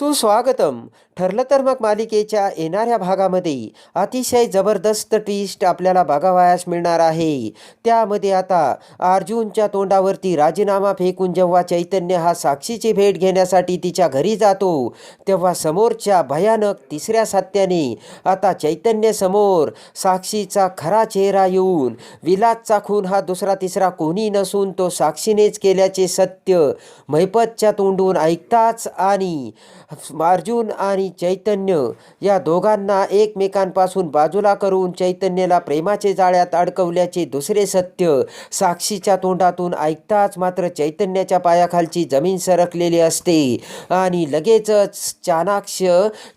సుస్వాగతం ठरलं तर मग मालिकेच्या येणाऱ्या भागामध्ये अतिशय जबरदस्त ट्विस्ट आपल्याला बघावयास मिळणार आहे. त्यामध्ये आता अर्जुनच्या तोंडावरती राजीनामा फेकून जेव्हा चैतन्य हा साक्षीची भेट घेण्यासाठी तिच्या घरी जातो तेव्हा समोरच्या भयानक तिसऱ्या सत्याने आता चैतन्य समोर साक्षीचा खरा चेहरा येऊन विलासचा खून हा दुसरा तिसरा कोणी नसून तो साक्षीनेच केल्याचे सत्य महिपतच्या तोंडून ऐकताच आणि अर्जुन आणि चैतन्य. या दोघांना एकमेकांपासून बाजूला करून चैतन्यला प्रेमाचे जाळ्यात अडकवल्याचे दुसरे सत्य. साक्षीच्या तोंडातून ऐकताच मात्र चैतन्याच्या पायाखालची जमीन सरकलेली असते. आणि लगेचच चाणाक्ष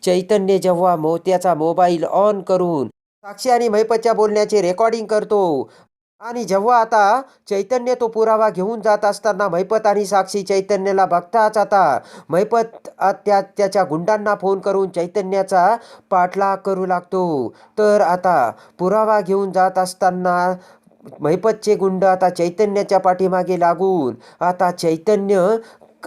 चैतन्य जेव्हा मोत्याचा मोबाईल ऑन करून साक्षी आणि मैपतच्या बोलण्याचे रेकॉर्डिंग करतो. आणि जेव्हा आता चैतन्य तो पुरावा घेऊन जात असताना महिपत आणि साक्षी चैतन्याला बघताच आता महिपत त्या त्याच्या गुंडांना फोन करून चैतन्याचा पाठलाग करू लागतो. तर आता पुरावा घेऊन जात असताना महिपतचे गुंड आता चैतन्याच्या पाठीमागे लागून आता चैतन्य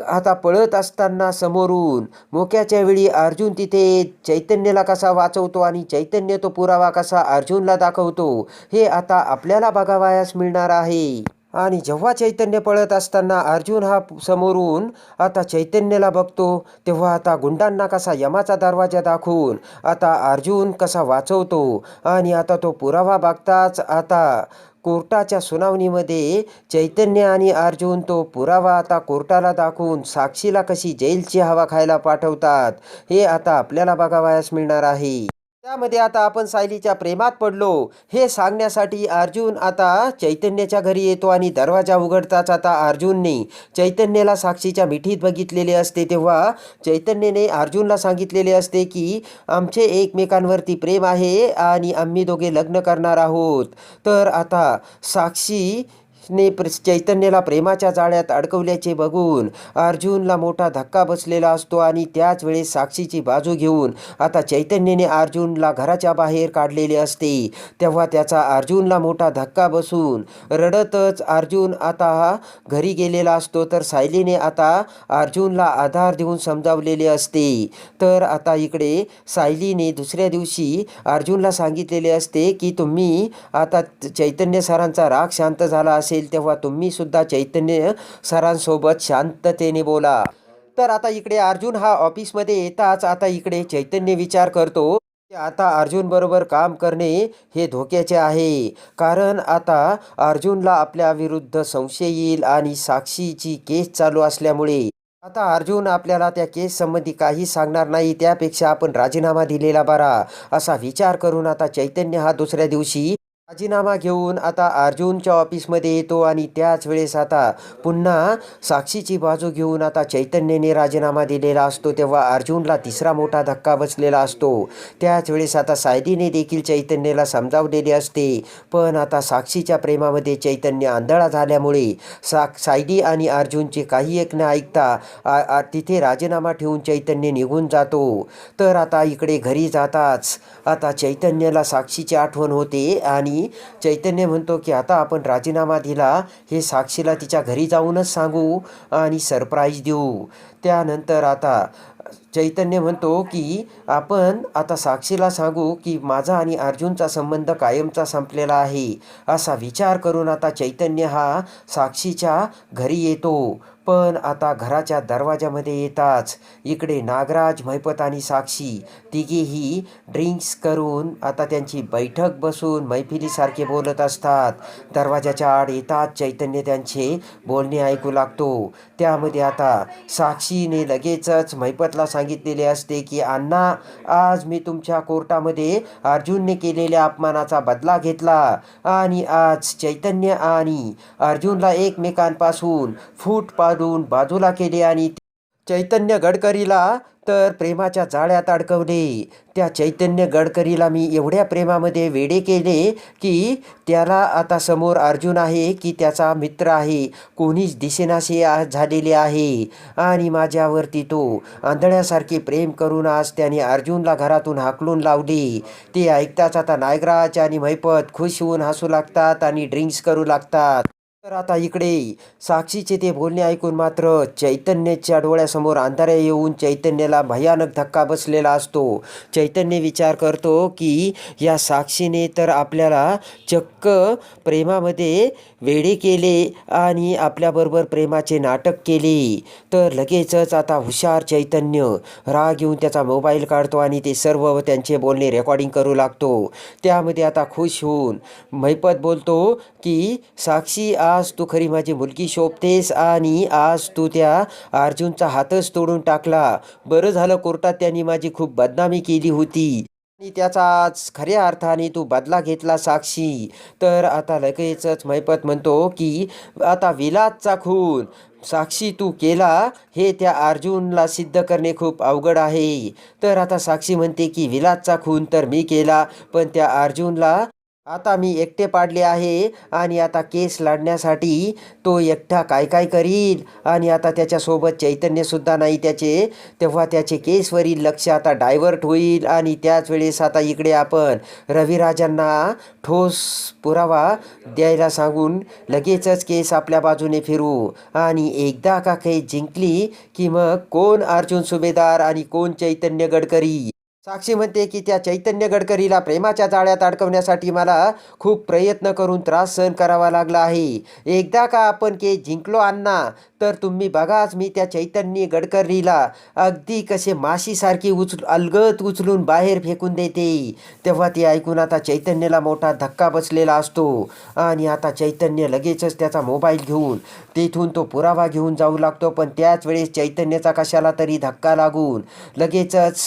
आता पळत असताना समोरून मोक्याच्या वेळी अर्जुन तिथे चैतन्याला कसा वाचवतो आणि चैतन्य तो पुरावा कसा अर्जुनला दाखवतो हे आता आपल्याला बघावयास मिळणार आहे. आणि जेव्हा चैतन्य पळत असताना अर्जुन हा समोरून आता चैतन्याला बघतो तेव्हा आता गुंडांना कसा यमाचा दरवाजा दाखवून आता अर्जुन कसा वाचवतो आणि आता तो पुरावा बघताच आता कोर्टाच्या सुनावणीमध्ये चैतन्य आणि अर्जुन तो पुरावा आता कोर्टाला दाखवून साक्षीला कशी जेलची हवा खायला पाठवतात हे आता आपल्याला बघावयास मिळणार आहे. त्यामध्ये आता आपण सायलीच्या प्रेमात पडलो. हे सांगण्यासाठी अर्जुन आता चैतन्याच्या घरी येतो आणि दरवाजा उघडताच आता अर्जुनने चैतन्याला साक्षीच्या मिठीत बघितलेले असते तेव्हा चैतन्यने अर्जुनला सांगितलेले असते की आमचे एकमेकांवरती प्रेम आहे आणि आम्ही दोघे लग्न करणार आहोत. तर आता साक्षी ने प्र चैतन्याला प्रेमाच्या जाळ्यात अडकवल्याचे बघून अर्जुनला मोठा धक्का बसलेला असतो आणि त्याच वेळेस साक्षीची बाजू घेऊन आता चैतन्याने अर्जुनला घराच्या बाहेर काढलेले असते. तेव्हा त्याचा अर्जुनला मोठा धक्का बसून रडतच अर्जुन आता घरी गेलेला असतो. तर सायलीने आता अर्जुनला आधार देऊन समजावलेले असते. तर आता इकडे सायलीने दुसऱ्या दिवशी अर्जुनला सांगितलेले असते की तुम्ही आता चैतन्य सरांचा राग शांत झाला असेल. तेव्हा तुम्ही सुद्धा चैतन्य सरांसोबत शांततेने बोला. तर आता इकडे अर्जुन हा ऑफिसमध्ये येताच आता इकडे चैतन्य विचार करतो आता अर्जुन बरोबर काम करणे हे धोक्याचे आहे. कारण आता अर्जुनला आपल्या विरुद्ध संशय येईल आणि साक्षीची केस चालू असल्यामुळे. आता अर्जुन आपल्याला त्या केस संबंधी काही सांगणार नाही त्यापेक्षा आपण राजीनामा दिलेला बरा असा विचार करून आता चैतन्य हा दुसऱ्या दिवशी राजीनामा घेऊन आता अर्जुनच्या ऑफिसमध्ये येतो आणि त्याच वेळेस आता पुन्हा साक्षीची बाजू घेऊन आता चैतन्यने राजीनामा दिलेला असतो तेव्हा अर्जुनला तिसरा मोठा धक्का बसलेला असतो. त्याच वेळेस आता सायलीने देखील चैतन्याला समजावलेले असते पण आता साक्षीच्या प्रेमामध्ये चैतन्य आंधळा झाल्यामुळे सा सायली आणि अर्जुनचे काही एक न ऐकता आ- तिथे राजीनामा ठेवून चैतन्य निघून जातो. तर आता इकडे घरी जाताच आता चैतन्याला साक्षीची आठवण होते आणि चैतन्य म्हणतो की आता आपण राजीनामा दिला हे साक्षीला तिच्या घरी जाऊनच सांगू आणि सरप्राईज देऊ. त्यानंतर आता चैतन्य म्हणतो की आपण आता साक्षीला सांगू की माझा आणि अर्जुनचा संबंध कायमचा संपलेला आहे असा विचार करून आता चैतन्य हा साक्षीच्या घरी येतो. पण आता घराच्या दरवाजामध्ये येताच इकडे नागराज मैपत आणि साक्षी तिघेही ड्रिंक्स करून आता त्यांची बैठक बसून मैफिलीसारखे बोलत असतात. दरवाजाच्या आड येताच चैतन्य त्यांचे बोलणे ऐकू लागतो. त्यामध्ये आता साक्षीने लगेचच मैपतला सांगितलेले असते की अण्णा आज मी तुमच्या कोर्टामध्ये अर्जुनने केलेल्या अपमानाचा बदला घेतला आणि आज चैतन्य आणि अर्जुनला एकमेकांपासून फूट काढून बाजूला केले आणि चैतन्य गडकरीला तर प्रेमाच्या जाळ्यात अडकवले. त्या चैतन्य गडकरीला मी एवढ्या प्रेमामध्ये वेडे केले की त्याला आता समोर अर्जुन आहे की त्याचा मित्र आहे. कोणीच दिसेनासे झालेले आहे. आणि माझ्यावरती तो आंधळ्यासारखे प्रेम करून आज त्याने अर्जुनला घरातून हाकलून लावले. ते ऐकताच आता नायगराज आणि मैपत खुश होऊन हसू लागतात आणि ड्रिंक्स करू लागतात. तर आता इकडे साक्षीचे ते बोलणे ऐकून मात्र चैतन्याच्या डोळ्यासमोर अंधारे येऊन चैतन्याला भयानक धक्का बसलेला असतो. चैतन्य विचार करतो की या साक्षीने तर आपल्याला चक्क प्रेमामध्ये वेडे केले आणि आपल्याबरोबर प्रेमाचे नाटक केले. तर लगेचच आता हुशार चैतन्य राग येऊन त्याचा मोबाईल काढतो आणि ते सर्व त्यांचे बोलणे रेकॉर्डिंग करू लागतो. त्यामध्ये आता खुश होऊन मैपत बोलतो की साक्षी आज तू खरी माझी मुलगी शोभतेस आणि आज तू त्या अर्जुनचा हातच तोडून टाकला. बरं झालं कोर्टात त्यांनी माझी खूप बदनामी केली होती. आणि त्याचाच खऱ्या अर्थाने तू बदला घेतला साक्षी. तर आता लगेचच मैपत म्हणतो की आता विलासचा खून. साक्षी तू केला हे त्या अर्जुनला सिद्ध करणे खूप अवघड आहे. तर आता साक्षी म्हणते की विलासचा खून तर मी केला पण त्या अर्जुनला आता मी एकटे पाडले आहे आणि आता केस लढण्यासाठी तो एकटा काय काय करील आणि आता त्याच्यासोबत चैतन्यसुद्धा नाही त्याचे. तेव्हा त्याचे केसवरील लक्ष आता डायव्हर्ट होईल आणि त्याच वेळेस आता इकडे आपण रविराजांना ठोस पुरावा द्यायला सांगून लगेचच केस आपल्या बाजूने फिरू. आणि एकदा का केस जिंकली की मग कोण अर्जुन सुभेदार आणि कोण चैतन्य गडकरी? साक्षी म्हणते की त्या चैतन्य गडकरीला प्रेमाच्या जाळ्यात अडकवण्यासाठी मला खूप प्रयत्न करून त्रास सहन करावा लागला आहे. एकदा का आपण के जिंकलो अण्णा तर तुम्ही बघाच मी त्या चैतन्य गडकरीला अगदी कसे माशीसारखी उचल अलगत उचलून बाहेर फेकून देते. तेव्हा ते ऐकून आता चैतन्याला मोठा धक्का बसलेला असतो. आणि आता चैतन्य लगेचच त्याचा मोबाईल घेऊन तेथून तो पुरावा घेऊन जाऊ लागतो. पण त्याच वेळेस चैतन्याचा कशाला तरी धक्का लागून लगेचच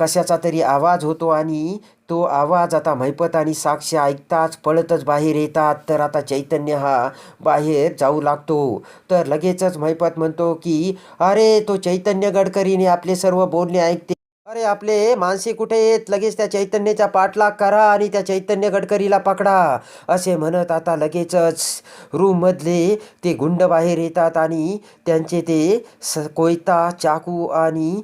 कशाचा तरी आवाज होतो आणि तो आवाज आता मैपत आणि साक्ष ऐकताच पळतच बाहेर येतात. तर आता चैतन्य हा बाहेर जाऊ लागतो. तर लगेचच मैपत म्हणतो की अरे तो चैतन्य गडकरीने आपले सर्व बोलणे ऐकते. अरे आपले माणसे कुठे येत लगेच त्या चैतन्याचा पाठलाग करा आणि त्या चैतन्य गडकरीला पकडा असे म्हणत आता लगेचच रूममधले ते गुंड बाहेर येतात आणि त्यांचे ते स कोयता चाकू आणि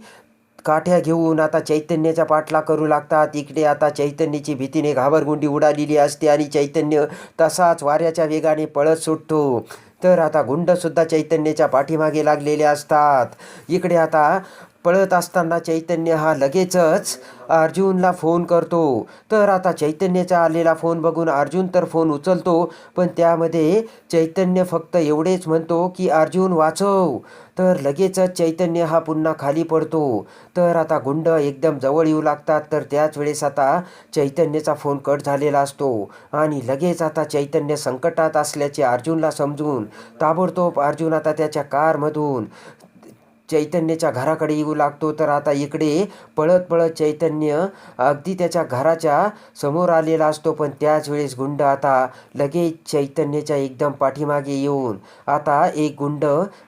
काठ्या घेऊन आता चैतन्याचा पाठला करू लागतात. इकडे आता चैतन्याची भीतीने घाबरगुंडी उडालेली असते आणि चैतन्य तसाच वाऱ्याच्या वेगाने पळत सुटतो. तर आता गुंडसुद्धा चैतन्याच्या पाठीमागे लागलेले असतात. इकडे आता पळत असताना चैतन्य हा लगेचच अर्जुनला फोन करतो. तर आता चैतन्याचा आलेला फोन बघून अर्जुन तर फोन उचलतो पण त्यामध्ये चैतन्य फक्त एवढेच म्हणतो की अर्जुन वाचव. तर लगेचच चैतन्य हा पुन्हा खाली पडतो. तर आता गुंड एकदम जवळ येऊ लागतात तर त्याच वेळेस आता चैतन्याचा फोन कट झालेला असतो. आणि लगेच आता चैतन्य संकटात असल्याचे अर्जुनला समजून ताबडतोब अर्जुन आता त्याच्या कारमधून चैतन्याच्या घराकडे येऊ लागतो. तर आता इकडे पळत पळत चैतन्य अगदी त्याच्या घराच्या समोर आलेला असतो. पण त्याच वेळेस गुंड आता लगेच चैतन्याच्या एकदम पाठीमागे येऊन आता एक गुंड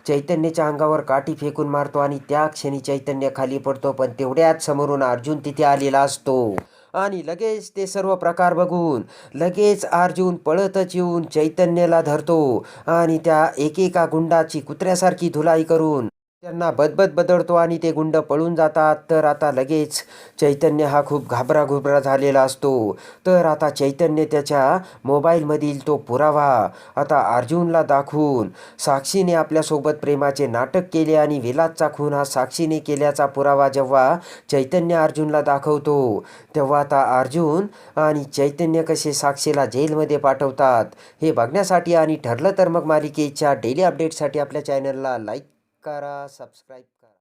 चैतन्याच्या अंगावर काठी फेकून मारतो आणि त्या क्षणी चैतन्य खाली पडतो. पण तेवढ्याच समोरून अर्जुन तिथे आलेला असतो. आणि लगेच ते सर्व प्रकार बघून लगेच अर्जुन पळतच येऊन चैतन्याला धरतो आणि त्या एकेका गुंडाची कुत्र्यासारखी धुलाई करून त्यांना बदबद बदलतो आणि ते गुंड पळून जातात. तर आता लगेच चैतन्य हा खूप घाबराघुबरा झालेला असतो. तर आता चैतन्य त्याच्या मोबाईलमधील तो पुरावा आता अर्जुनला दाखवून साक्षीने आपल्यासोबत प्रेमाचे नाटक केले आणि विलासचा खून हा साक्षीने केल्याचा पुरावा जेव्हा चैतन्य अर्जुनला दाखवतो तेव्हा आता अर्जुन आणि चैतन्य कसे साक्षीला जेलमध्ये पाठवतात हे बघण्यासाठी आणि ठरलं तर मग मालिकेच्या डेली अपडेटसाठी आपल्या चॅनलला लाईक करा सबस्क्राईब